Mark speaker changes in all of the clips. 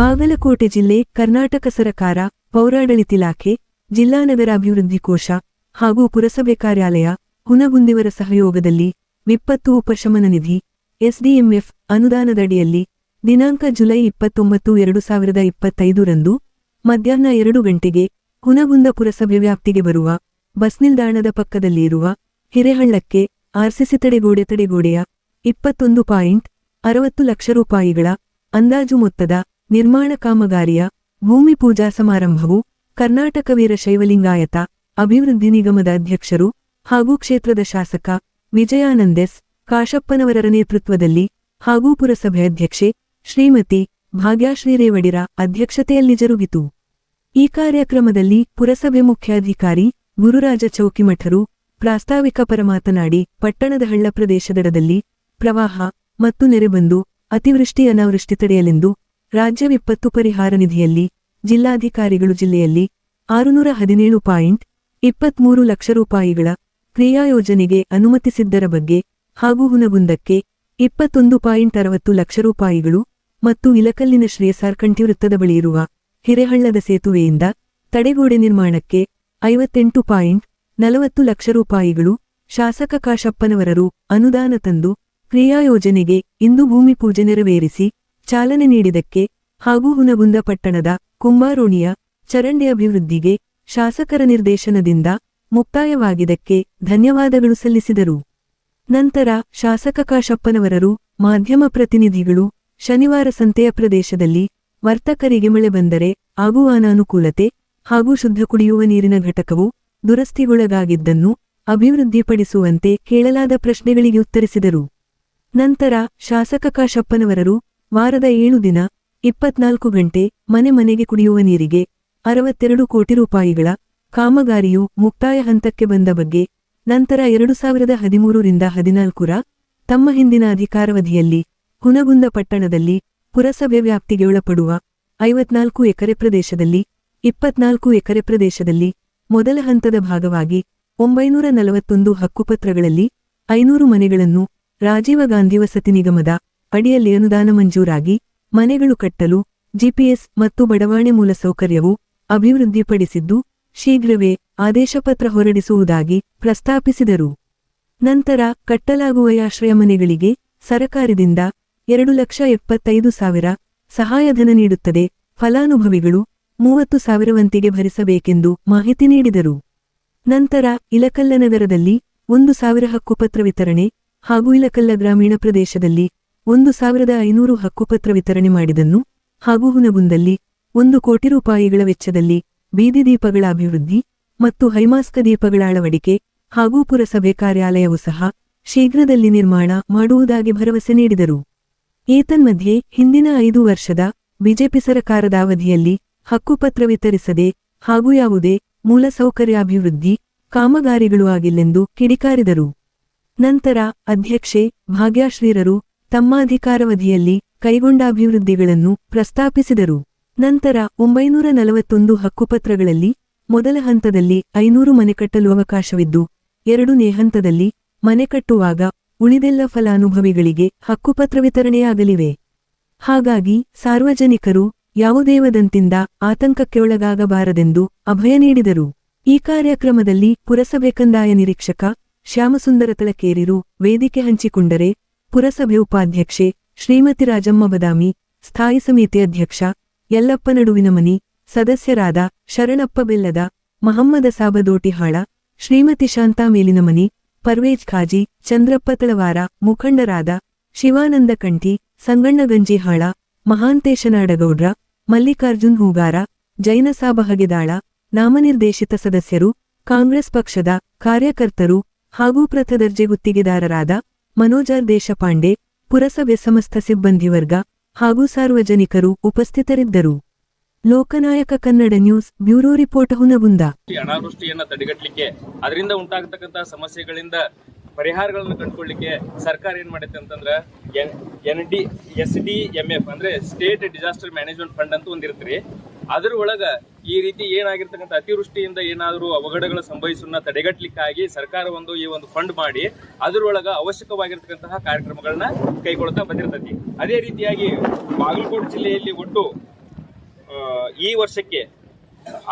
Speaker 1: ಬಾಗಲಕೋಟೆ ಜಿಲ್ಲೆ ಕರ್ನಾಟಕ ಸರಕಾರ, ಪೌರಾಡಳಿತ ಇಲಾಖೆ, ಜಿಲ್ಲಾ ನಗರಾಭಿವೃದ್ಧಿ ಕೋಶ ಹಾಗೂ ಪುರಸಭೆ ಕಾರ್ಯಾಲಯ, ಹುನಗುಂದಿವರ ಸಹಯೋಗದಲ್ಲಿ ವಿಪತ್ತು ಉಪಶಮನ ನಿಧಿ, ಎಸ್ಡಿಎಂಎಫ್ ಅನುದಾನದಡಿಯಲ್ಲಿ ದಿನಾಂಕ ಜುಲೈ ಇಪ್ಪತ್ತೊಂಬತ್ತು, ಎರಡು ಸಾವಿರದ ಇಪ್ಪತ್ತೈದರಂದು ಮಧ್ಯಾಹ್ನ ಎರಡು ಗಂಟೆಗೆ ಹುನಗುಂದ ಪುರಸಭೆ ವ್ಯಾಪ್ತಿಗೆ ಬರುವ ಬಸ್ ನಿಲ್ದಾಣದ ಪಕ್ಕದಲ್ಲಿ ಇರುವ ಹಿರೇಹಳ್ಳಕ್ಕೆ ಆರ್ಸಿಸಿ ತಡೆಗೋಡೆ ತಡೆಗೋಡೆಯ ಇಪ್ಪತ್ತೊಂದು ಪಾಯಿಂಟ್ ಅರವತ್ತು ಲಕ್ಷ ರೂಪಾಯಿಗಳ ಅಂದಾಜು ಮೊತ್ತದ ನಿರ್ಮಾಣ ಕಾಮಗಾರಿಯ ಭೂಮಿ ಪೂಜಾ ಸಮಾರಂಭವು ಕರ್ನಾಟಕ ವೀರಶೈವಲಿಂಗಾಯತ ಅಭಿವೃದ್ಧಿ ನಿಗಮದ ಅಧ್ಯಕ್ಷರು ಹಾಗೂ ಕ್ಷೇತ್ರದ ಶಾಸಕ ವಿಜಯಾನಂದೆಸ್ ಕಾಶಪ್ಪನವರರ ನೇತೃತ್ವದಲ್ಲಿ ಹಾಗೂ ಪುರಸಭೆ ಅಧ್ಯಕ್ಷೆ ಶ್ರೀಮತಿ ಭಾಗ್ಯಾಶ್ರೀ ರೇವಡಿರ ಅಧ್ಯಕ್ಷತೆಯಲ್ಲಿ ಜರುಗಿತು. ಈ ಕಾರ್ಯಕ್ರಮದಲ್ಲಿ ಪುರಸಭೆ ಮುಖ್ಯಾಧಿಕಾರಿ ಗುರುರಾಜ ಚೌಕಿಮಠರು ಪ್ರಾಸ್ತಾವಿಕ ಪರ ಮಾತನಾಡಿ ಪಟ್ಟಣದ ಹಳ್ಳ ಪ್ರದೇಶದಡದಲ್ಲಿ ಪ್ರವಾಹ ಮತ್ತು ನೆರೆಬಂದು ಅತಿವೃಷ್ಟಿ ಅನಾವೃಷ್ಟಿ ತಡೆಯಲೆಂದು ರಾಜ್ಯ ವಿಪತ್ತು ಪರಿಹಾರ ನಿಧಿಯಲ್ಲಿ ಜಿಲ್ಲಾಧಿಕಾರಿಗಳು ಜಿಲ್ಲೆಯಲ್ಲಿ ಆರುನೂರ ಹದಿನೇಳು ಪಾಯಿಂಟ್ ಇಪ್ಪತ್ಮೂರು ಲಕ್ಷ ರೂಪಾಯಿಗಳ ಕ್ರಿಯಾಯೋಜನೆಗೆ ಅನುಮತಿಸಿದ್ದರ ಬಗ್ಗೆ ಹಾಗೂ ಹುನಗುಂದಕ್ಕೆ ಇಪ್ಪತ್ತೊಂದು ಪಾಯಿಂಟ್ ಅರವತ್ತು ಲಕ್ಷ ರೂಪಾಯಿಗಳು ಮತ್ತು ಇಲಕಲ್ಲಿನ ಶ್ರೇಯಸಾರ್ಕಂಠಿ ವೃತ್ತದ ಬಳಿ ಇರುವ ಹಿರೇಹಳ್ಳದ ಸೇತುವೆಯಿಂದ ತಡೆಗೋಡೆ ನಿರ್ಮಾಣಕ್ಕೆ ಐವತ್ತೆಂಟು ಪಾಯಿಂಟ್ ನಲವತ್ತು ಲಕ್ಷ ರೂಪಾಯಿಗಳು ಶಾಸಕ ಕಾಶಪ್ಪನವರರು ಅನುದಾನ ತಂದು ಕ್ರಿಯಾಯೋಜನೆಗೆ ಇಂದು ಭೂಮಿ ಪೂಜೆ ನೆರವೇರಿಸಿ ಚಾಲನೆ ನೀಡಿದಕ್ಕೆ ಹಾಗೂ ಹುನಗುಂದ ಪಟ್ಟಣದ ಕುಂಬಾರೋಣಿಯ ಚರಂಡಿ ಅಭಿವೃದ್ಧಿಗೆ ಶಾಸಕರ ನಿರ್ದೇಶನದಿಂದ ಮುಕ್ತಾಯವಾಗಿದ್ದಕ್ಕೆ ಧನ್ಯವಾದಗಳು ಸಲ್ಲಿಸಿದರು. ನಂತರ ಶಾಸಕ ಕಾಶಪ್ಪನವರರು, ಮಾಧ್ಯಮ ಪ್ರತಿನಿಧಿಗಳು, ಶನಿವಾರ ಸಂತೆಯ ಪ್ರದೇಶದಲ್ಲಿ ವರ್ತಕರಿಗೆ ಮಳೆ ಬಂದರೆ ಆಗುವ ಅನಾನುಕೂಲತೆ ಹಾಗೂ ಶುದ್ಧ ಕುಡಿಯುವ ನೀರಿನ ಘಟಕವು ದುರಸ್ತಿಗೊಳಗಾಗಿದ್ದನ್ನು ಅಭಿವೃದ್ಧಿಪಡಿಸುವಂತೆ ಕೇಳಲಾದ ಪ್ರಶ್ನೆಗಳಿಗೆ ಉತ್ತರಿಸಿದರು. ನಂತರ ಶಾಸಕ ಕಾಶಪ್ಪನವರರು ವಾರದ ಏಳು ದಿನ, ಇಪ್ಪತ್ನಾಲ್ಕು ಗಂಟೆ ಮನೆ ಮನೆಗೆ ಕುಡಿಯುವ ನೀರಿಗೆ ಅರವತ್ತೆರಡು ಕೋಟಿ ರೂಪಾಯಿಗಳ ಕಾಮಗಾರಿಯು ಮುಕ್ತಾಯ ಹಂತಕ್ಕೆ ಬಂದ ಬಗ್ಗೆ ನಂತರ ಎರಡು ಸಾವಿರದ ಹದಿಮೂರರಿಂದ ಹದಿನಾಲ್ಕರ ತಮ್ಮ ಹಿಂದಿನ ಅಧಿಕಾರವಧಿಯಲ್ಲಿ ಹುನಗುಂದ ಪಟ್ಟಣದಲ್ಲಿ ಪುರಸಭೆ ವ್ಯಾಪ್ತಿಗೆ ಒಳಪಡುವ ಐವತ್ನಾಲ್ಕು ಎಕರೆ ಪ್ರದೇಶದಲ್ಲಿ, ಇಪ್ಪತ್ನಾಲ್ಕು ಎಕರೆ ಪ್ರದೇಶದಲ್ಲಿ ಮೊದಲ ಹಂತದ ಭಾಗವಾಗಿ ಒಂಬೈನೂರ ನಲವತ್ತೊಂದು ಹಕ್ಕುಪತ್ರಗಳಲ್ಲಿ ಐನೂರು ಮನೆಗಳನ್ನು ರಾಜೀವ ಗಾಂಧಿ ವಸತಿ ನಿಗಮದ ಅಡಿಯಲ್ಲಿ ಅನುದಾನ ಮಂಜೂರಾಗಿ, ಮನೆಗಳು ಕಟ್ಟಲು, ಜಿಪಿಎಸ್ ಮತ್ತು ಬಡವಾಣೆ ಮೂಲಸೌಕರ್ಯವು ಅಭಿವೃದ್ಧಿಪಡಿಸಿದ್ದು, ಶೀಘ್ರವೇ ಆದೇಶಪತ್ರ ಹೊರಡಿಸುವುದಾಗಿ ಪ್ರಸ್ತಾಪಿಸಿದರು. ನಂತರ ಕಟ್ಟಲಾಗುವ ಆಶ್ರಯ ಮನೆಗಳಿಗೆ ಸರಕಾರದಿಂದ ಎರಡು ಲಕ್ಷ ಎಪ್ಪತ್ತೈದು ಸಾವಿರ ಸಹಾಯಧನ ನೀಡುತ್ತದೆ. ಫಲಾನುಭವಿಗಳು ಮೂವತ್ತು ಸಾವಿರವಂತಿಗೆ ಭರಿಸಬೇಕೆಂದು ಮಾಹಿತಿ ನೀಡಿದರು. ನಂತರ ಇಲಕಲ್ಲ ನಗರದಲ್ಲಿ ಒಂದು ಸಾವಿರ ಹಕ್ಕುಪತ್ರ ವಿತರಣೆ ಹಾಗೂ ಇಲಕಲ್ಲ ಗ್ರಾಮೀಣ ಪ್ರದೇಶದಲ್ಲಿ ಒಂದು ಸಾವಿರದ ಐನೂರು ಹಕ್ಕುಪತ್ರ ವಿತರಣೆ ಮಾಡಿದನ್ನು ಹಾಗೂ ಹುನಗುಂದಲ್ಲಿ ಒಂದು ಕೋಟಿ ರೂಪಾಯಿಗಳ ವೆಚ್ಚದಲ್ಲಿ ಬೀದಿ ದೀಪಗಳ ಅಭಿವೃದ್ಧಿ ಮತ್ತು ಹೈಮಾಸ್ಕ ದೀಪಗಳ ಅಳವಡಿಕೆ ಹಾಗೂ ಪುರಸಭೆ ಕಾರ್ಯಾಲಯವೂ ಸಹ ಶೀಘ್ರದಲ್ಲಿ ನಿರ್ಮಾಣ ಮಾಡುವುದಾಗಿ ಭರವಸೆ ನೀಡಿದರು. ಏತನ್ಮಧ್ಯೆ ಹಿಂದಿನ ಐದು ವರ್ಷದ ಬಿಜೆಪಿ ಸರಕಾರದ ಅವಧಿಯಲ್ಲಿ ಹಕ್ಕುಪತ್ರ ವಿತರಿಸದೆ ಹಾಗೂ ಯಾವುದೇ ಮೂಲಸೌಕರ್ಯಾಭಿವೃದ್ಧಿ ಕಾಮಗಾರಿಗಳು ಆಗಿಲ್ಲೆಂದು ಕಿಡಿಕಾರಿದರು. ನಂತರ ಅಧ್ಯಕ್ಷೆ ಭಾಗ್ಯಾಶ್ರೀರರು ತಮ್ಮ ಅಧಿಕಾರವಧಿಯಲ್ಲಿ ಕೈಗೊಂಡ ಅಭಿವೃದ್ಧಿಗಳನ್ನು ಪ್ರಸ್ತಾಪಿಸಿದರು. ನಂತರ ಒಂಬೈನೂರ ನಲವತ್ತೊಂದು ಹಕ್ಕುಪತ್ರಗಳಲ್ಲಿ ಮೊದಲ ಹಂತದಲ್ಲಿ ಐನೂರು ಮನೆ ಕಟ್ಟಲು ಅವಕಾಶವಿದ್ದು ಎರಡನೇ ಹಂತದಲ್ಲಿ ಮನೆ ಕಟ್ಟುವಾಗ ಉಳಿದೆಲ್ಲ ಫಲಾನುಭವಿಗಳಿಗೆ ಹಕ್ಕುಪತ್ರ ವಿತರಣೆಯಾಗಲಿವೆ. ಹಾಗಾಗಿ ಸಾರ್ವಜನಿಕರು ಯಾವುದೇವದಂತಿಂದ ಆತಂಕಕ್ಕೆ ಒಳಗಾಗಬಾರದೆಂದು ಅಭಯ ನೀಡಿದರು. ಈ ಕಾರ್ಯಕ್ರಮದಲ್ಲಿ ಪುರಸಭೆ ಕಂದಾಯ ನಿರೀಕ್ಷಕ ಶ್ಯಾಮಸುಂದರ ತಳಕೇರಿರು ವೇದಿಕೆ ಹಂಚಿಕೊಂಡರೆ ಪುರಸಭೆ ಉಪಾಧ್ಯಕ್ಷೆ ಶ್ರೀಮತಿ ರಾಜಮ್ಮ ಬದಾಮಿ, ಸ್ಥಾಯಿ ಸಮಿತಿ ಅಧ್ಯಕ್ಷ ಯಲ್ಲಪ್ಪ ನಡುವಿನ ಮನಿ ಸದಸ್ಯರಾದ ಶರಣಪ್ಪ ಬೆಲ್ಲದ, ಮಹಮ್ಮದ ಸಾಬದೋಟಿಹಾಳ, ಶ್ರೀಮತಿ ಶಾಂತಾ ಮೇಲಿನ ಮನಿ ಪರ್ವೇಜ್ ಖಾಜಿ, ಚಂದ್ರಪ್ಪ ತಳವಾರ, ಮುಖಂಡರಾದ ಶಿವಾನಂದ ಕಂಠಿ, ಸಂಗಣ್ಣ ಗಂಜಿಹಾಳ ಮಲ್ಲಿಕಾರ್ಜುನ್ ಹೂಗಾರ ಜೈನಸಾಬ ಹಗೆದಾಳ, ನಾಮನಿರ್ದೇಶಿತ ಸದಸ್ಯರು, ಕಾಂಗ್ರೆಸ್ ಪಕ್ಷದ ಕಾರ್ಯಕರ್ತರು ಹಾಗೂ ಪ್ರಥದರ್ಜೆ ಗುತ್ತಿಗೆದಾರರಾದ ಮನೋಜಾರ್ ದೇಶಪಾಂಡೆ, ಪುರಸಭೆ ಸಮಸ್ತ ಸಿಬ್ಬಂದಿ ವರ್ಗ ಹಾಗೂ ಸಾರ್ವಜನಿಕರು ಉಪಸ್ಥಿತರಿದ್ದರು. Loknayak Kannada news bureau report Hungund.
Speaker 2: ಅನಾವೃಷ್ಟಿಯನ್ನು ತಡೆಗಟ್ಟಲಿಕ್ಕೆ ಅದರಿಂದ ಉಂಟಾಗತಕ್ಕಂತಹ ಸಮಸ್ಯೆಗಳಿಂದ ಪರಿಹಾರಗಳನ್ನು ಕಂಡುಕೊಳ್ಳಿಕ್ಕೆ ಸರ್ಕಾರ ಏನ್ ಮಾಡುತ್ತೆ ಅಂತಂದ್ರೆ, N D, S D M F ಅಂದ್ರೆ ಸ್ಟೇಟ್ ಡಿಸಾಸ್ಟರ್ ಮ್ಯಾನೇಜ್ಮೆಂಟ್ ಫಂಡ್ ಅಂತ ಒಂದಿರ್ತ್ರಿ. ಅದ್ರ ಒಳಗ ಈ ರೀತಿ ಏನಾಗಿರ್ತಕ್ಕಂಥ ಅತಿವೃಷ್ಟಿಯಿಂದ ಏನಾದರೂ ಅವಘಡಗಳು ಸಂಭವಿಸುವ ತಡೆಗಟ್ಟಲಿಕ್ಕಾಗಿ ಸರ್ಕಾರ ಒಂದು ಈ ಒಂದು ಫಂಡ್ ಮಾಡಿ ಅದರೊಳಗ ಅವಶ್ಯಕವಾಗಿರ್ತಕ್ಕಂತಹ ಕಾರ್ಯಕ್ರಮಗಳನ್ನ ಕೈಗೊಳ್ತಾ ಬಂದಿರ್ತೈತಿ. ಅದೇ ರೀತಿಯಾಗಿ ಬಾಗಲಕೋಟೆ ಜಿಲ್ಲೆಯಲ್ಲಿ ಒಟ್ಟು ಈ ವರ್ಷಕ್ಕೆ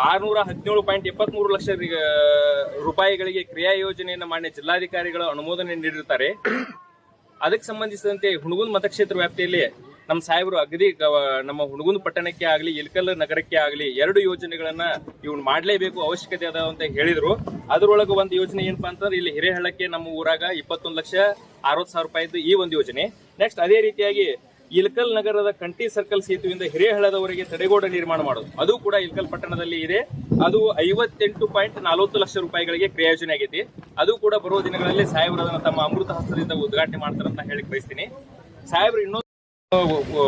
Speaker 2: ಆರ್ನೂರ ಹದಿನೇಳು ಪಾಯಿಂಟ್ ಎಪ್ಪತ್ಮೂರು ಲಕ್ಷ ರೂಪಾಯಿಗಳಿಗೆ ಕ್ರಿಯಾ ಯೋಜನೆಯನ್ನು ಮಾಡಿ ಜಿಲ್ಲಾಧಿಕಾರಿಗಳು ಅನುಮೋದನೆ ನೀಡಿರ್ತಾರೆ. ಅದಕ್ಕೆ ಸಂಬಂಧಿಸಿದಂತೆ ಹುಣಗುಂದ್ ಮತಕ್ಷೇತ್ರ ವ್ಯಾಪ್ತಿಯಲ್ಲಿ ನಮ್ಮ ಸಾಹೇಬರು ಅಗದಿ ನಮ್ಮ ಹುಣಗುಂದ್ ಪಟ್ಟಣಕ್ಕೆ ಆಗಲಿ ಇಲ್ಕಲ್ ನಗರಕ್ಕೆ ಆಗಲಿ, ಎರಡು ಯೋಜನೆಗಳನ್ನ ಇವ್ನು ಮಾಡಲೇಬೇಕು, ಅವಶ್ಯಕತೆ ಅದ ಅಂತ ಹೇಳಿದ್ರು. ಅದರೊಳಗೆ ಒಂದು ಯೋಜನೆ ಏನಪ್ಪಾ ಅಂತಂದ್ರೆ, ಇಲ್ಲಿ ಹಿರೇಹಳ್ಳಕ್ಕೆ ನಮ್ಮ ಊರಾಗ ಇಪ್ಪತ್ತೊಂದು ಲಕ್ಷ ಅರವತ್ತು ಸಾವಿರ ರೂಪಾಯಿದ್ದು ಈ ಒಂದು ಯೋಜನೆ. ನೆಕ್ಸ್ಟ್ ಅದೇ ರೀತಿಯಾಗಿ ಇಲ್ಕಲ್ ನಗರದ ಕಂಟಿ ಸರ್ಕಲ್ ಸೇತುವೆಯಿಂದ ಹಿರೇಹಳ್ಳದವರೆಗೆ ತಡೆಗೋಡ ನಿರ್ಮಾಣ ಮಾಡೋದು. ಅದು ಕೂಡ ಇಲ್ಕಲ್ ಪಟ್ಟಣದಲ್ಲಿ ಇದೆ. ಅದು ಐವತ್ತೆಂಟು ಪಾಯಿಂಟ್ ನಲವತ್ತು ಲಕ್ಷ ರೂಪಾಯಿಗಳಿಗೆ ಕ್ರಿಯಾಯೋಜನೆ ಆಗೈತಿ. ಅದು ಕೂಡ ಬರುವ ದಿನಗಳಲ್ಲಿ ಸಾಹೇಬರು ತಮ್ಮ ಅಮೃತ ಹಸ್ತದಿಂದ ಉದ್ಘಾಟನೆ ಮಾಡ್ತಾರಂತ ಹೇಳಿ ಬಯಸ್ತೀನಿ. ಸಾಹೇಬ್ರು ಇನ್ನೊಂದು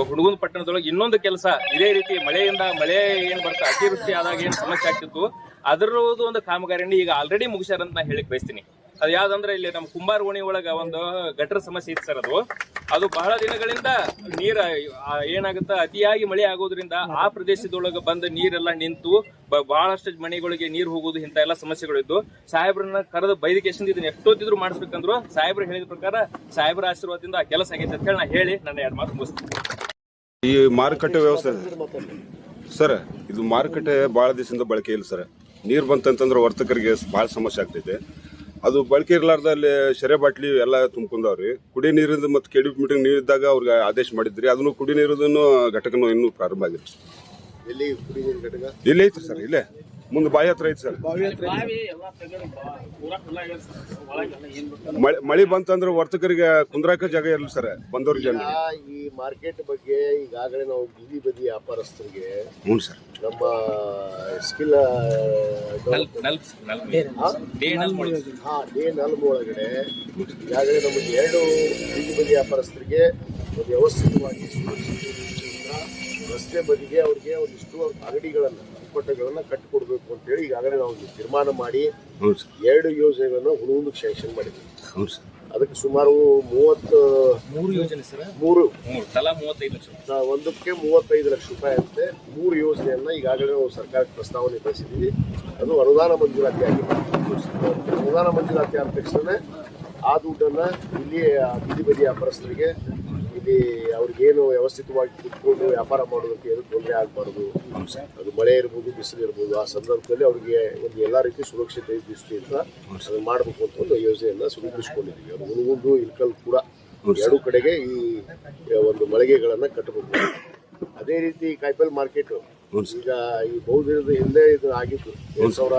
Speaker 2: ಹುಡುಗನ ಪಟ್ಟಣದೊಳಗೆ ಇನ್ನೊಂದು ಕೆಲಸ. ಇದೇ ರೀತಿ ಮಳೆಯಿಂದ ಮಳೆ ಏನ್ ಬರ್ತಾ ಅತಿವೃಷ್ಟಿ ಆದಾಗ ಏನ್ ಸಮಸ್ಯೆ ಆಗ್ತಿತ್ತು, ಅದರದ್ದು ಒಂದು ಕಾಮಗಾರಿಯನ್ನು ಈಗ ಆಲ್ರೆಡಿ ಮುಗಿಸ್ಯಾರಂತ ನಾ ಹೇಳಿಕ್ ಬಯಸ್ತೀನಿ. ಅದು ಯಾವ್ದಂದ್ರೆ ಇಲ್ಲಿ ನಮ್ಮ ಕುಂಬಾರ ಓಣಿ ಒಳಗ ಒಂದು ಗಟ್ಟರ ಸಮಸ್ಯೆ ಇತ್ತು ಸರ್ ಅದು. ಅದು ಬಹಳ ದಿನಗಳಿಂದ ನೀರ ಏನಾಗುತ್ತೆ, ಅತಿಯಾಗಿ ಮಳೆ ಆಗೋದ್ರಿಂದ ಆ ಪ್ರದೇಶದೊಳಗೆ ಬಂದ ನೀರೆಲ್ಲ ನಿಂತು ಬಹಳಷ್ಟು ಮನೆಗಳಿಗೆ ನೀರು ಹೋಗೋದು ಇಂತ ಎಲ್ಲ ಸಮಸ್ಯೆಗಳಿದ್ದು ಸಾಹೇಬ್ರನ್ನ ಕರೆದು ಬೈದಿಕೇಶನ್ ಇದನ್ನ ಎಷ್ಟೊತ್ತಿದ್ರು ಮಾಡಿಸ್ಬೇಕಂದ್ರು ಸಾಹೇಬ್ರು ಹೇಳಿದ ಪ್ರಕಾರ ಸಾಹೇಬ್ರ ಆಶೀರ್ವಾದದಿಂದ ಆ ಕೆಲಸ ಆಗೈತೆ ಅಂತ ಹೇಳಿ ನಾ ಹೇಳಿ ನನ್ನ ಎರಡು ಮಾತು ಮುಗಿಸ್ತೀನಿ.
Speaker 3: ಈ ಮಾರುಕಟ್ಟೆ ವ್ಯವಸ್ಥೆ, ಸರ್, ಇದು ಮಾರುಕಟ್ಟೆ ಬಹಳ ದಿವಸದಿಂದ ಬಳಕೆ ಇಲ್ಲ ಸರ್. ನೀರು ಬಂತಂತಂದ್ರೆ ವರ್ತಕರಿಗೆ ಭಾಳ ಸಮಸ್ಯೆ ಆಗ್ತೈತೆ. ಅದು ಬಳಕೆ ಇರಲಾರ್ದಲ್ಲಿ ಶರೆ ಬಾಟ್ಲಿ ಎಲ್ಲ ತುಂಬ್ಕೊಂಡವ್ರಿ. ಕುಡಿ ನೀರಿನ ಮತ್ತು ಕೆ ಡಿ ಮೀಟಿಂಗ್ ನೀರಿದ್ದಾಗ ಅವ್ರಿಗೆ ಆದೇಶ ಮಾಡಿದ್ರಿ. ಅದನ್ನು ಕುಡಿ ನೀರದನ್ನು ಘಟಕನು ಇನ್ನೂ ಪ್ರಾರಂಭ ಆಗಿಲ್ಲ. ಇಲ್ಲಿ
Speaker 4: ಎಲ್ಲಿ ಕುಡಿ ನೀರು ಘಟಕ?
Speaker 3: ಇಲ್ಲೇ ಇತ್ತು ಸರ್ ಇಲ್ಲೇ. ಮುಂದೆ ಬಾವಿ ಹತ್ರ ಐತೆ ಸರ್. ಮಳೆ ಮಳೆ ಬಂತಂದ್ರೆ ವರ್ತಕರಿಗೆ ಕುಂದ್ರಾಕ ಜಾಗ ಇರಲ್ಲ ಸರ್ ಬಂದವ್ರ ಜನ
Speaker 4: ಆ, ಈ ಮಾರ್ಕೆಟ್ ಬಗ್ಗೆ ಈಗಾಗಲೇ ನಾವು ಬೀದಿ ಬದಿ ವ್ಯಾಪಾರಸ್ಥರಿಗೆ
Speaker 3: ಹ್ಞೂ ಸರ್.
Speaker 4: ನಮ್ಮ ಸ್ಕಿಲ್ ಹಾ ಡೇ ನಲ್ಬ್ ಒಳಗಡೆ ಈಗಾಗಲೇ ನಮಗೆ ಎರಡು ಬೀದಿ ಬದಿ ವ್ಯಾಪಾರಸ್ಥರಿಗೆ ಒಂದು ವ್ಯವಸ್ಥಿತವಾಗಿ ರಸ್ತೆ ಬದಿಗೆ ಅವ್ರಿಗೆ ಒಂದಿಷ್ಟು ಅಂಗಡಿಗಳನ್ನ ದುಪ್ಪಟ್ಟೆಗಳನ್ನ ಕಟ್ಟಿಕೊಡ್ಬೇಕು ಅಂತೇಳಿ ಈಗಾಗಲೇ ನಾವು ತೀರ್ಮಾನ ಮಾಡಿ ಎರಡು ಯೋಜನೆಗಳನ್ನ ಹುಡುಗಂದು ಶಾಂಕ್ಷನ್ ಮಾಡಿದ್ವಿ. ಅದಕ್ಕೆ ಸುಮಾರು ಮೂವತ್ತು
Speaker 2: ಮೂರು ಯೋಜನೆ ಸರ್?
Speaker 4: ಮೂರು.
Speaker 2: ಮೂರು ತಲಾ ಮೂವತ್ತೈದು ಲಕ್ಷ.
Speaker 4: ಒಂದಕ್ಕೆ ಮೂವತ್ತೈದು ಲಕ್ಷ ರೂಪಾಯಿ ಅಂತೆ ಮೂರು ಯೋಜನೆಯನ್ನ ಈಗಾಗಲೇ ನಾವು ಸರ್ಕಾರಕ್ಕೆ ಪ್ರಸ್ತಾವನೆ ಕಳಿಸಿದ್ದೀವಿ ಅದು ಅನುದಾನ ಮಂಜೂರಾತಿ ಆಗಿದೆ ಅನುದಾನ ಮಂಜೂರಾತಿ ಆದ ತಕ್ಷಣ ಆ ದುಡ್ಡನ್ನ ಇಲ್ಲಿ ಆ ಬೀದಿ ಬದಿ ವ್ಯಾಪಾರಸ್ಥರಿಗೆ ಇಲ್ಲಿ ಅವ್ರಿಗೇನು ವ್ಯವಸ್ಥಿತವಾಗಿ ಕುತ್ಕೊಂಡು ವ್ಯಾಪಾರ ಮಾಡೋದಕ್ಕೆ ಏನು ತೊಂದರೆ ಆಗಬಾರ್ದು. ಅದು ಮಳೆ ಇರ್ಬೋದು, ಬಿಸಿಲು ಇರ್ಬೋದು, ಆ ಸಂದರ್ಭದಲ್ಲಿ ಅವರಿಗೆ ಒಂದು ಎಲ್ಲ ರೀತಿ ಸುರಕ್ಷತೆ ದೃಷ್ಟಿಯಿಂದ ಅದನ್ನು ಮಾಡಬೇಕು ಅಂತ ಒಂದು ಯೋಜನೆಯನ್ನು ಸುರೂಪಿಸಿಕೊಂಡಿದ್ದೀವಿ ಅದು ಹುಣಗುಂದು ಇಲ್ಕಲ್ ಕೂಡ ಎರಡು ಕಡೆಗೆ ಈ ಒಂದು ಮಳಿಗೆಗಳನ್ನು ಕಟ್ಟಬೇಕು ಅದೇ ರೀತಿ ಕಾಯಿಪಲ್ಲೆ ಮಾರ್ಕೆಟು. ಈಗ ಈ ಬಹುದಿನದ ಹಿಂದೆ ಇದು ಆಗಿತ್ತು. ಎರಡು ಸಾವಿರ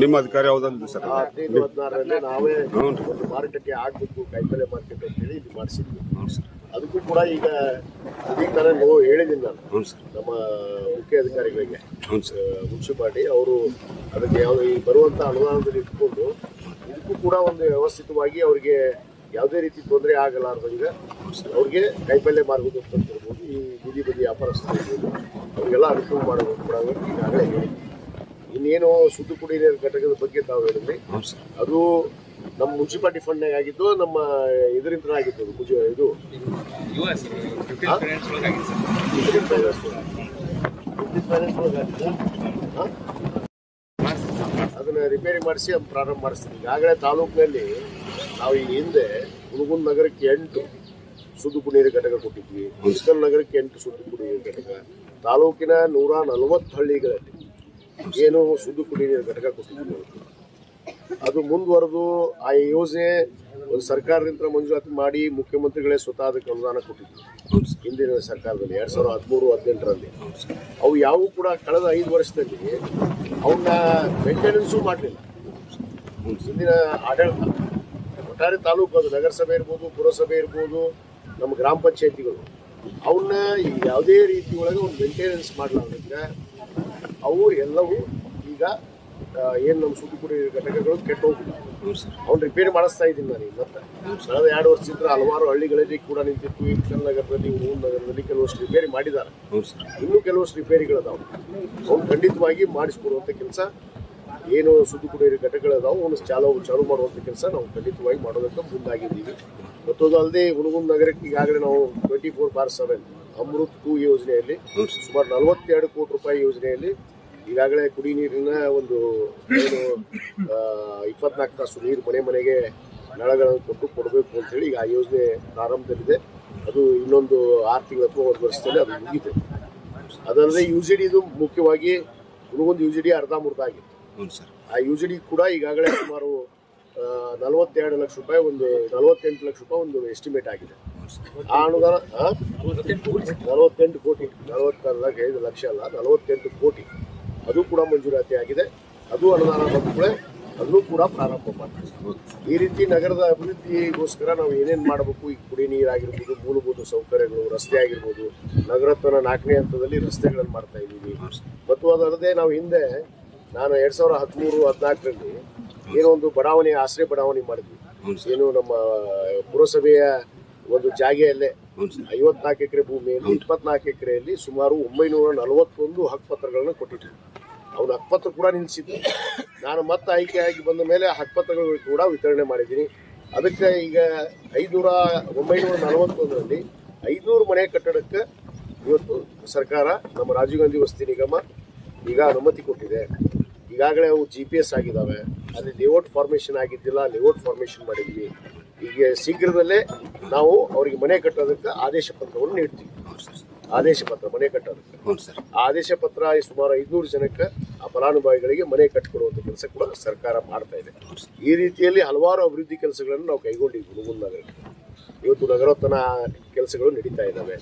Speaker 3: ನಿಮ್ಮ ಅಧಿಕಾರಿ ಯಾವ್ದಲ್ರಿ ಸರ್?
Speaker 4: ಹದಿನೈದು ನಾವೇ ಒಂದು ಮಾರುಕಟ್ಟೆ ಆಗ್ಬೇಕು ಕಾಯಿಪಲ್ಲೆ ಮಾರ್ಕೆಟ್ ಅಂತ ಹೇಳಿ ಇಲ್ಲಿ ಮಾಡಿಸಿದ್ವಿ. ಅದಕ್ಕೂ ಕೂಡ ಈಗ ಇದೀಗ ತರ ನಾವು ಹೇಳಿದ್ದೀನಿ ನಾನು. ನಮ್ಮ ಮುಖ್ಯ ಅಧಿಕಾರಿಗಳಿಗೆ ಮುನ್ಸಿಪಾಲಿಟಿ ಅವರು ಅದಕ್ಕೆ ಯಾವ ಈ ಬರುವಂತ ಅನುದಾನದಲ್ಲಿ ಇಟ್ಕೊಂಡು ಇದಕ್ಕೂ ಕೂಡ ಒಂದು ವ್ಯವಸ್ಥಿತವಾಗಿ ಅವರಿಗೆ ಯಾವುದೇ ರೀತಿ ತೊಂದರೆ ಆಗಲಾರ್ದಂಗೆ ಅವ್ರಿಗೆ ಕಾಯಿಪಲ್ಲೆ ಮಾರ್ಬೋದು ಅಂತ ಹೇಳ್ಬೋದು ಈ ಬೀದಿ ಬದಿ ವ್ಯಾಪಾರಸ್ಥರು ಅವರಿಗೆಲ್ಲ ಅವ್ರಿಗೆಲ್ಲ ಅನುಕೂಲ ಮಾಡಬೇಕು ಕೂಡ ಈಗಾಗಲೇ ಹೇಳಿ ಇನ್ನೇನು ಶುದ್ಧ ಕುಡಿಯ ನೀರು ಘಟಕದ ಬಗ್ಗೆ ತಾವು ಹೇಳಿದ್ರಿ. ಅದು ನಮ್ಮ ಮುನ್ಸಿಪಾಲಿಟಿ ಫಂಡ್ ಆಗಿದ್ದು ನಮ್ಮ ಇದರಿಂದ ಆಗಿತ್ತು ಅದು ಮುಜ ಇದು? ಅದನ್ನ ರಿಪೇರಿ ಮಾಡಿಸಿ ಅದನ್ನ ಪ್ರಾರಂಭ ಮಾಡಿಸ್ತೀವಿ. ಈಗಾಗಲೇ ತಾಲೂಕಿನಲ್ಲಿ ನಾವು ಈ ಹಿಂದೆ ಹುಣಗುಂದ್ ನಗರಕ್ಕೆ ಎಂಟು ಶುದ್ಧ ಕುಡಿಯುವ ಘಟಕ ಕೊಟ್ಟಿದ್ವಿ. ಮುನ್ಸಿಪಲ್ ನಗರಕ್ಕೆ ಎಂಟು ಶುದ್ಧ ಕುಡಿಯುವ ಘಟಕ. ತಾಲೂಕಿನ ನೂರ ನಲವತ್ತು ಹಳ್ಳಿಗಳಲ್ಲಿ ಏನು ಶುದ್ಧ ಕುಡಿಯೋ ನೀರು ಘಟಕ ಕೊಟ್ಟಿದ್ವಿ ಅದು ಮುಂದುವರೆದು ಆ ಯೋಜನೆ ಒಂದು ಸರ್ಕಾರದಿಂದ ಮಂಜೂರಾತಿ ಮಾಡಿ ಮುಖ್ಯಮಂತ್ರಿಗಳೇ ಸ್ವತಃ ಅದಕ್ಕೆ ಅನುದಾನ ಕೊಟ್ಟಿದ್ರು. ಹಿಂದಿನ ಸರ್ಕಾರದಲ್ಲಿ ಎರಡು ಸಾವಿರದ ಹದಿಮೂರು, ಹದಿನೆಂಟರಲ್ಲಿ. ಅವು ಯಾವೂ ಕೂಡ ಕಳೆದ ಐದು ವರ್ಷದಲ್ಲಿ ಅವನ್ನ ಮೇಂಟೆನೆನ್ಸು ಮಾಡಲಿಲ್ಲ. ಹಿಂದಿನ ಆಡಳಿತ. ಒಟ್ಟಾರೆ ತಾಲೂಕು ಅದು ನಗರಸಭೆ ಇರ್ಬೋದು, ಪುರಸಭೆ ಇರ್ಬೋದು, ನಮ್ಮ ಗ್ರಾಮ ಪಂಚಾಯತಿಗಳು. ಅವನ್ನ ಯಾವುದೇ ರೀತಿ ಒಳಗೆ ಒಂದು ಮೇಂಟೆನೆನ್ಸ್ ಮಾಡಲಾರ್ದಂಗ ಅವು ಎಲ್ಲವೂ ಈಗ ಏನು ನಮ್ಮ ಕುಡಿಯೋ ಘಟಕಗಳು ಕೆಟ್ಟ
Speaker 3: ಹೋಗಿಲ್ಲ
Speaker 4: ಅವ್ನು ರಿಪೇರಿ ಮಾಡಿಸ್ತಾ ಇದ್ದೀನಿ ನಾನು ಈಗ ಮತ್ತೆ. ಕಳೆದ ಎರಡು ವರ್ಷದಿಂದ ಹಲವಾರು ಹಳ್ಳಿಗಳಲ್ಲಿ ಕೂಡ ನಿಂತಿತ್ತು. ಈ ನಗರದಲ್ಲಿ ಊರು ನಗರದಲ್ಲಿ ಕೆಲವಷ್ಟು ರಿಪೇರಿ ಮಾಡಿದ್ದಾರೆ. ಇನ್ನೂ ಕೆಲವಷ್ಟು ರಿಪೇರಿಗಳದಾವೆ ಅವ್ನು ಖಂಡಿತವಾಗಿ ಮಾಡಿಸ್ಕೊಡುವಂಥ ಕೆಲಸ. ಏನು ಸುದ್ದಿ ಕುಡಿಯೋ ಘಟಕಗಳದಾವೆ ಅವನು ಚಾಲು ಚಾಲು ಮಾಡುವಂಥ ಕೆಲಸ ನಾವು ಖಂಡಿತವಾಗಿ ಮಾಡೋದಕ್ಕೆ ಮುಂದಾಗಿದ್ದೀವಿ. ಮತ್ತು ಅದು ಅಲ್ಲದೆ ಹುಣಗುಂದ್ ನಗರಕ್ಕೆ ಈಗಾಗಲೇ ನಾವು twenty four bar seven Amrut two ಯೋಜನೆಯಲ್ಲಿ ಸುಮಾರು ನಲವತ್ತೆರಡು ಕೋಟಿ ರೂಪಾಯಿ ಯೋಜನೆಯಲ್ಲಿ ಈಗಾಗಲೇ ಕುಡಿ ನೀರಿನ ಒಂದು ಇಪ್ಪತ್ನಾಲ್ಕು ತಾಸು ನೀರು ಮನೆ ಮನೆಗೆ ನಳಗಳನ್ನು ಕೊಟ್ಟು ಕೊಡಬೇಕು ಅಂತೇಳಿ ಈಗ ಆ ಯೋಜನೆ ಪ್ರಾರಂಭದಲ್ಲಿದೆ. ಅದು ಇನ್ನೊಂದು ಆರು ತಿಂಗಳು ಅಥವಾ ಒಂದು ವರ್ಷದಲ್ಲಿ ಅದು ಮುಗಿದೆ ಅದಲ್ಲದೆ ಯು ಜಿ ಡಿದು ಮುಖ್ಯವಾಗಿ ಒಂದು ಯು ಜಿ ಡಿ ಅರ್ಧ ಮುರ್ಧ ಆಗಿತ್ತು ಆ ಯು ಜಿ ಡಿ ಕೂಡ ಈಗಾಗಲೇ ಸುಮಾರು ನಲವತ್ತೆರಡು ಲಕ್ಷ ರೂಪಾಯಿ ಒಂದು ನಲವತ್ತೆಂಟು ಲಕ್ಷ ರೂಪಾಯಿ ಒಂದು ಎಸ್ಟಿಮೇಟ್ ಆಗಿದೆ. ಆ ಅನುದಾನ? ನಲವತ್ತೆಂಟು ಕೋಟಿ. ನಲವತ್ತ ಐದು ಲಕ್ಷ ಅಲ್ಲ ನಲವತ್ತೆಂಟು ಕೋಟಿ. ಅದು ಕೂಡ ಮಂಜೂರಾತಿ ಆಗಿದೆ. ಅದು ಅನುದಾನ ಬಂದ ಕೂಡ ಅದನ್ನು ಕೂಡ ಪ್ರಾರಂಭ ಮಾಡ್ತೀವಿ. ಈ ರೀತಿ ನಗರದ ಅಭಿವೃದ್ಧಿಗೋಸ್ಕರ ನಾವು ಏನೇನು ಮಾಡಬೇಕು? ಈ ಕುಡಿ ನೀರಾಗಿರ್ಬೋದು ಮೂಲಭೂತ ಸೌಕರ್ಯಗಳು ರಸ್ತೆ ಆಗಿರ್ಬೋದು ನಗರತ್ವನ ನಾಲ್ಕನೇ ಹಂತದಲ್ಲಿ ರಸ್ತೆಗಳನ್ನು ಮಾಡ್ತಾ ಇದ್ದೀವಿ. ಮತ್ತು ಅದಲ್ಲದೆ ನಾವು ಹಿಂದೆ ನಾನು ಎರಡ್ ಸಾವಿರದ ಹದಿಮೂರು ಹದಿನಾಲ್ಕರಲ್ಲಿ ಏನೋ ಒಂದು ಬಡಾವಣೆ ಆಶ್ರಯ ಬಡಾವಣೆ ಮಾಡಿದ್ವಿ. ಏನು ನಮ್ಮ ಪುರಸಭೆಯ ಒಂದು ಜಾಗೆಯಲ್ಲೇ ಐವತ್ನಾಲ್ಕು ಎಕರೆ ಭೂಮಿಯಲ್ಲಿ ಇಪ್ಪತ್ನಾಲ್ಕು ಎಕರೆಯಲ್ಲಿ ಸುಮಾರು ಒಂಬೈನೂರ ನಲವತ್ತೊಂದು ಹಕ್ಕುಪತ್ರಗಳನ್ನ ಕೊಟ್ಟಿದ್ದೆ ಅವನ ಹಕ್ಕುಪತ್ರ ಕೂಡ ನಿಲ್ಲಿಸಿದ್ದೆ. ನಾನು ಮತ್ತೆ ಆಯ್ಕೆಯಾಗಿ ಬಂದ ಮೇಲೆ ಹಕ್ಕುಪತ್ರಗಳು ಕೂಡ ವಿತರಣೆ ಮಾಡಿದ್ದೀನಿ. ಅದಕ್ಕೆ ಈಗ ಐದುನೂರ ಒಂಬೈನೂರ ನಲವತ್ತೊಂದರಲ್ಲಿ ಐದುನೂರು ಮನೆ ಕಟ್ಟಡಕ್ಕೆ ಇವತ್ತು ಸರ್ಕಾರ ನಮ್ಮ ರಾಜೀವ್ ಗಾಂಧಿ ವಸತಿ ನಿಗಮ ಈಗ ಅನುಮತಿ ಕೊಟ್ಟಿದೆ. ಈಗಾಗಲೇ ಅವು ಜಿ ಪಿ ಎಸ್ ಆಗಿದ್ದಾವೆ. ಅಲ್ಲಿ ಲೇಔಟ್ ಫಾರ್ಮೇಷನ್ ಆಗಿದ್ದಿಲ್ಲ. ಲೇಔಟ್ ಫಾರ್ಮೇಷನ್ ಮಾಡಿದ್ವಿ. ಈಗ ಶೀಘ್ರದಲ್ಲೇ ನಾವು ಅವರಿಗೆ ಮನೆ ಕಟ್ಟೋದಕ್ಕೆ ಆದೇಶ ಪತ್ರವನ್ನು ನೀಡ್ತೀವಿ. ಆದೇಶ ಪತ್ರ ಮನೆ ಕಟ್ಟೋದಕ್ಕೆ. ಆದೇಶ ಪತ್ರ ಸುಮಾರು ಐದುನೂರು ಜನಕ್ಕೆ ಆ ಫಲಾನುಭವಿಗಳಿಗೆ ಮನೆ ಕಟ್ಟಿಕೊಡುವಂಥ ಕೆಲಸ ಕೂಡ ಸರ್ಕಾರ ಮಾಡ್ತಾ ಇದೆ. ಈ ರೀತಿಯಲ್ಲಿ ಹಲವಾರು ಅಭಿವೃದ್ಧಿ ಕೆಲಸಗಳನ್ನು ನಾವು ಕೈಗೊಂಡಿವಿ ಹುಣಗುಂದ ನಗರಕ್ಕೆ ಇವತ್ತು ನಗರೋತ್ತನ ಕೆಲಸಗಳು ನಡೀತಾ ಇದ್ದಾವೆ.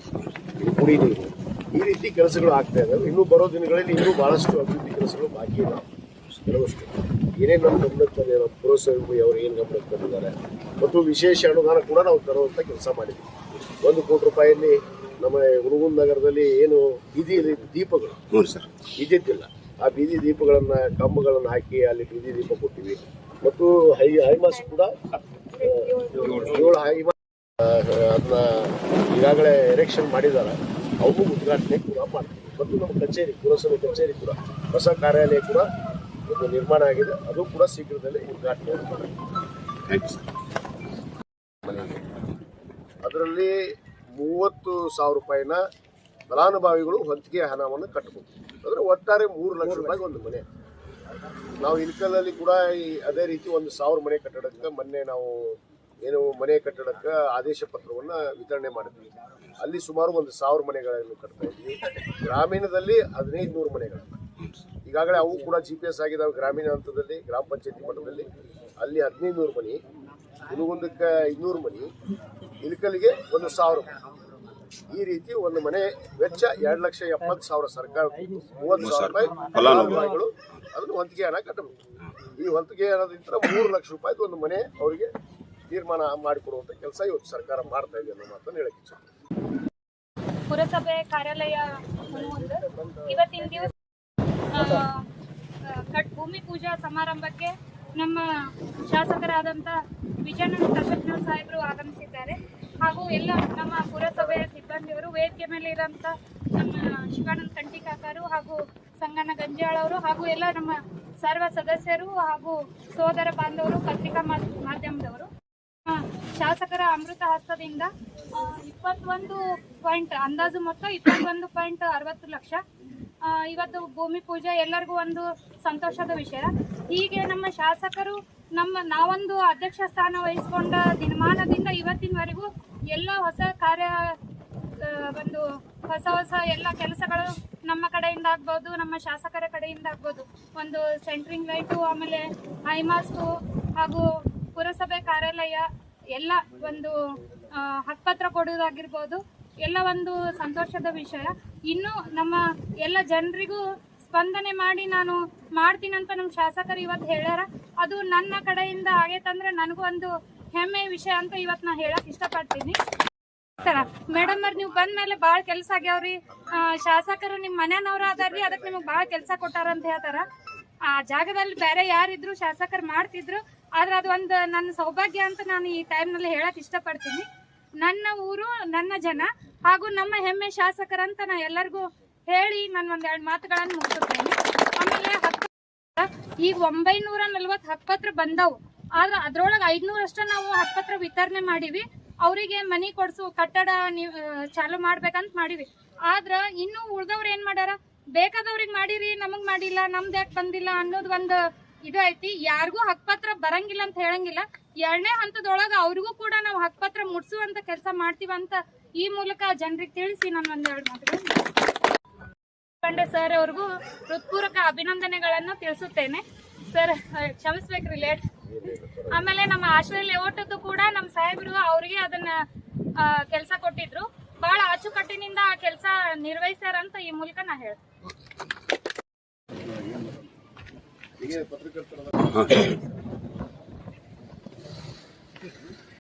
Speaker 4: ಇದು ಕುಡಿ ನೀರು. ಈ ರೀತಿ ಕೆಲಸಗಳು ಆಗ್ತಾ ಇದ್ದಾವೆ. ಇನ್ನೂ ಬರೋ ದಿನಗಳಲ್ಲಿ ಇನ್ನೂ ಬಹಳಷ್ಟು ಅಭಿವೃದ್ಧಿ ಕೆಲಸಗಳು ಬಾಕಿ ಇದಾವೆ ಕೆಲವಷ್ಟು. ಏನೇನು ನಮ್ಮ ಗಮನಕ್ಕೆ ಪುರಸಭೆ ಅವರು ಏನು ಗಮನಕ್ಕೆ ತಂದಿದ್ದಾರೆ ಮತ್ತು ವಿಶೇಷ ಅನುದಾನ ಕೂಡ ನಾವು ತರುವಂಥ ಕೆಲಸ ಮಾಡಿದ್ವಿ. ಒಂದು ಕೋಟಿ ರೂಪಾಯಿಯಲ್ಲಿ ನಮ್ಮ ಹುಣಗುಂದ ನಗರದಲ್ಲಿ ಏನು ಬೀದಿ ದೀಪಗಳು ಇದ್ದಿದ್ದಿಲ್ಲ ಆ ಬೀದಿ ದೀಪಗಳನ್ನು ಕಂಬಗಳನ್ನು ಹಾಕಿ ಅಲ್ಲಿ ಬೀದಿ ದೀಪ ಕೊಟ್ಟಿವಿ. ಮತ್ತು ಹೈ ಹೈಮಾಸ್ ಕೂಡ ಏಳು ಹೈಮಾಸ್ ಅದನ್ನ ಈಗಾಗಲೇ ಎರೆಕ್ಷನ್ ಮಾಡಿದ್ದಾರೆ. ಅವು ಉದ್ಘಾಟನೆ ಕೂಡ ಮಾಡ್ತೀವಿ. ಮತ್ತು ನಮ್ಮ ಕಚೇರಿ ಪುರಸಭೆ ಕಚೇರಿ ಕೂಡ ಹೊಸ ಕಾರ್ಯಾಲಯ ಕೂಡ ಒಂದು ನಿರ್ಮಾಣ ಆಗಿದೆ. ಅದು ಕೂಡ ಶೀಘ್ರದಲ್ಲೇ ಉದ್ಘಾಟನೆ ಮಾಡ್ತೀವಿ.
Speaker 3: ಥ್ಯಾಂಕ್ ಯು ಸರ್
Speaker 4: ಅದರಲ್ಲಿ ಮೂವತ್ತು ಸಾವಿರ ರೂಪಾಯಿನ ಫಲಾನುಭವಿಗಳು ಹೊಂದಿಗೆ ಹಣವನ್ನು ಕಟ್ಟಬೇಕು ಅಂದರೆ ಒಟ್ಟಾರೆ ಮೂರು ಲಕ್ಷ ರೂಪಾಯಿಗೆ ಒಂದು ಮನೆ. ನಾವು ಇಲ್ಕಲಲ್ಲಿ ಕೂಡ ಈ ಅದೇ ರೀತಿ ಒಂದು ಸಾವಿರ ಮನೆ ಕಟ್ಟಡಕ್ಕೆ ಮೊನ್ನೆ ನಾವು ಏನು ಮನೆ ಕಟ್ಟಡಕ್ಕೆ ಆದೇಶ ಪತ್ರವನ್ನು ವಿತರಣೆ ಮಾಡಿದ್ವಿ. ಅಲ್ಲಿ ಸುಮಾರು ಒಂದು ಸಾವಿರ ಮನೆಗಳನ್ನು ಕಟ್ತಾ ಇದ್ವಿ. ಗ್ರಾಮೀಣದಲ್ಲಿ ಹದಿನೈದು ನೂರು ಮನೆಗಳು. ಈಗಾಗಲೇ ಅವು ಕೂಡ ಜಿ ಪಿ ಎಸ್ ಆಗಿದ್ದಾವೆ ಗ್ರಾಮೀಣ ಹಂತದಲ್ಲಿ ಗ್ರಾಮ ಪಂಚಾಯತಿ ಮಟ್ಟದಲ್ಲಿ. ಅಲ್ಲಿ ಹದಿನೈದು ನೂರು ಮನೆ ಇನ್ನೊಂದಕ್ಕೆ ಇನ್ನೂರು ಮನೆ. ಇಲ್ಕಲ್ಲಿಗೆ ಒಂದು ಸಾವಿರ ಈ ರೀತಿ ಒಂದು ಮನೆ ವೆಚ್ಚ ಎರಡು ಲಕ್ಷ ಎಪ್ಪತ್ತು ಸಾವಿರ ಸರ್ಕಾರ ಮೂವತ್ತು ಸಾವಿರ ರೂಪಾಯಿ ಫಲಾನುಭವಿಗಳು ಅದನ್ನು ಹೊಂದಿಗೆ ಹಣ ಕಟ್ಟಬೇಕು. ಈ ಹೊಂದಿಗೆ ಹಣದಿಂದ ಮೂರು ಲಕ್ಷ ರೂಪಾಯಿದು ಒಂದು ಮನೆ ಅವರಿಗೆ ತೀರ್ಮಾನ ಮಾಡಿಕೊಡುವಂಥ ಕೆಲಸ ಇವತ್ತು ಸರ್ಕಾರ ಮಾಡ್ತಾ ಇದೆ ಅನ್ನೋ ಮಾತನ್ನು ಹೇಳಕ್ಕೆ ಇಚ್ಛೆ
Speaker 5: ಪುರಸಭೆ ಕಾರ್ಯಾಲಯ ಇವತ್ತಿನ ದಿವಸ ಕಟ್ ಭೂಮಿ ಪೂಜಾ ಸಮಾರಂಭಕ್ಕೆ ನಮ್ಮ ಶಾಸಕರಾದಂಥ ವಿಜಯಾನಂದ ಕೃಷ್ಣ ಸಾಹೇಬರು ಆಗಮಿಸಿದ್ದಾರೆ. ಹಾಗೂ ಎಲ್ಲ ನಮ್ಮ ಪುರಸಭೆಯ ಸಿಬ್ಬಂದಿಯವರು ವೇದಿಕೆ ಮೇಲೆ ಇರೋಂಥ ನಮ್ಮ ಶಿವಾನಂದ ಕಂಟಿಕಾಕರು ಹಾಗೂ ಸಂಗಣ್ಣ ಗಂಜಾಳ ಅವರು ಹಾಗೂ ಎಲ್ಲ ನಮ್ಮ ಸರ್ವ ಸದಸ್ಯರು ಹಾಗೂ ಸೋದರ ಬಾಂಧವರು ಪತ್ರಿಕಾ ಮಾಧ್ಯ- ಮಾಧ್ಯಮದವರು. ಶಾಸಕರ ಅಮೃತ ಹಸ್ತದಿಂದ ಇಪ್ಪತ್ತೊಂದು ಪಾಯಿಂಟ್, ಅಂದಾಜು ಮೊತ್ತ ಇಪ್ಪತ್ತೊಂದು ಪಾಯಿಂಟ್ ಅರವತ್ತು ಲಕ್ಷ. ಇವತ್ತು ಭೂಮಿ ಪೂಜೆ ಎಲ್ಲರಿಗೂ ಒಂದು ಸಂತೋಷದ ವಿಷಯ. ಹೀಗೆ ನಮ್ಮ ಶಾಸಕರು ನಮ್ಮ ನಾವೊಂದು ಅಧ್ಯಕ್ಷ ಸ್ಥಾನ ವಹಿಸಿಕೊಂಡ ದಿನಮಾನದಿಂದ ಇವತ್ತಿನವರೆಗೂ ಎಲ್ಲ ಹೊಸ ಕಾರ್ಯ ಒಂದು ಹೊಸ ಹೊಸ ಎಲ್ಲ ಕೆಲಸಗಳು ನಮ್ಮ ಕಡೆಯಿಂದ ಆಗ್ಬೋದು, ನಮ್ಮ ಶಾಸಕರ ಕಡೆಯಿಂದ ಆಗ್ಬೋದು. ಒಂದು ಸೆಂಟ್ರಿಂಗ್ ಲೈಟು ಆಮೇಲೆ ಹೈಮಾಸ್ಟು ಹಾಗೂ ಪುರಸಭೆ ಕಾರ್ಯಾಲಯ ಎಲ್ಲ ಒಂದು ಹಕ್ಕಪತ್ರ ಹಕ್ಪತ್ರ ಕೊಡುವುದಾಗಿರ್ಬೋದು. ಎಲ್ಲ ಒಂದು ಸಂತೋಷದ ವಿಷಯ. ಇನ್ನು ನಮ್ಮ ಎಲ್ಲ ಜನರಿಗೂ ಸ್ಪಂದನೆ ಮಾಡಿ ನಾನು ಮಾಡ್ತೀನಂತ ನಮ್ಮ ಶಾಸಕರು ಇವತ್ತು ಹೇಳ್ಯಾರ. ಅದು ನನ್ನ ಕಡೆಯಿಂದ ಆಗೈತಂದ್ರೆ ನನಗೂ ಒಂದು ಹೆಮ್ಮೆ ವಿಷಯ ಅಂತ ಇವತ್ತು ನಾ ಹೇಳಕ್ ಇಷ್ಟಪಡ್ತೀನಿ. ಮೇಡಮ್ ಅವ್ರ ನೀವು ಬಂದ ಮೇಲೆ ಭಾಳ ಕೆಲಸ ಆಗ್ಯಾವ್ರಿ. ಶಾಸಕರು ನಿಮ್ಮ ಮನೆಯವ್ರ ಅದಾರ್ರಿ ಅದಕ್ಕೆ ನಿಮಗೆ ಭಾಳ ಕೆಲಸ ಕೊಟ್ಟಾರ ಅಂತ ಹೇಳ್ತಾರ. ಆ ಜಾಗದಲ್ಲಿ ಬೇರೆ ಯಾರಿದ್ರು ಶಾಸಕರು ಮಾಡ್ತಿದ್ರು, ಆದ್ರೆ ಅದು ಒಂದು ನನ್ನ ಸೌಭಾಗ್ಯ ಅಂತ ನಾನು ಈ ಟೈಮ್ನಲ್ಲಿ ಹೇಳಕ್ ಇಷ್ಟಪಡ್ತೀನಿ. ನನ್ನ ಊರು, ನನ್ನ ಜನ, ಹಾಗೂ ನಮ್ಮ ಹೆಮ್ಮೆ ಶಾಸಕರಂತ ನಾ ಎಲ್ಲರಿಗೂ ಹೇಳಿ ನಾನು ಒಂದೆರಡು ಮಾತುಗಳನ್ನು ಮುಗಿಸುತ್ತೇನೆ. ಆಮೇಲೆ ಹತ್ತು ಈಗ ಒಂಬೈನೂರ ನಲ್ವತ್ತು ಹಕ್ಕಪತ್ರ ಬಂದವು. ಆದ್ರೆ ಅದ್ರೊಳಗೆ ಐದ್ನೂರಷ್ಟ ನಾವು ಹಕ್ಕಪತ್ರ ವಿತರಣೆ ಮಾಡಿವಿ. ಅವರಿಗೆ ಮನಿ ಕೊಡ್ಸು, ಕಟ್ಟಡ ನೀವು ಚಾಲು ಮಾಡ್ಬೇಕಂತ ಮಾಡಿವಿ. ಆದ್ರ ಇನ್ನು ಉಳ್ದವ್ರು ಏನ್ ಮಾಡ್ಯಾರ? ಬೇಕಾದವ್ರಿಗೆ ಮಾಡಿರಿ, ನಮಗ್ ಮಾಡಿಲ್ಲ, ನಮ್ದು ಯಾಕೆ ಬಂದಿಲ್ಲ ಅನ್ನೋದು ಒಂದು ಇದು ಐತಿ. ಯಾರಿಗೂ ಹಕ್ಕಪತ್ರ ಬರಂಗಿಲ್ಲ ಅಂತ ಹೇಳಂಗಿಲ್ಲ. ಎರಡನೇ ಹಂತದೊಳಗ ಅವ್ರಿಗೂ ಕೂಡ ನಾವು ಹಕ್ಕಪತ್ರ ಮುಟ್ಸುವಂತ ಕೆಲಸ ಮಾಡ್ತೀವಂತ ಈ ಮೂಲಕ ಜನರಿಗೆ ತಿಳಿಸಿ ನಾನು ಒಂದೆರಡು ಮಾತುಗಳು ಪಾಂಡೆ ಸರ್ ಅವ್ರಿಗೂ ಹೃತ್ಪೂರ್ವಕ ಅಭಿನಂದನೆಗಳನ್ನು ತಿಳಿಸುತ್ತೇನೆ. ಸರ್ ಕ್ಷಮಿಸ್ಬೇಕ್ರಿ ಲೇಟ್ ಆಮೇಲೆ ನಮ್ಮ ಆಶ್ರಯ ಲೇಔಟದ್ದು ಕೂಡ ನಮ್ಮ ಸಾಹೇಬರು ಅವರಿಗೆ ಅದನ್ನ ಕೆಲಸ ಕೊಟ್ಟಿದ್ರು. ಬಹಳ ಅಚ್ಚುಕಟ್ಟಿನಿಂದ ಆ ಕೆಲಸ ನಿರ್ವಹಿಸ್ಯಾರಂತ ಈ ಮೂಲಕ ನಾ ಹೇಳ್ತೀನಿ.
Speaker 4: ಹೀಗೆ ಪತ್ರಕರ್ತರ
Speaker 3: ಹಾಂ.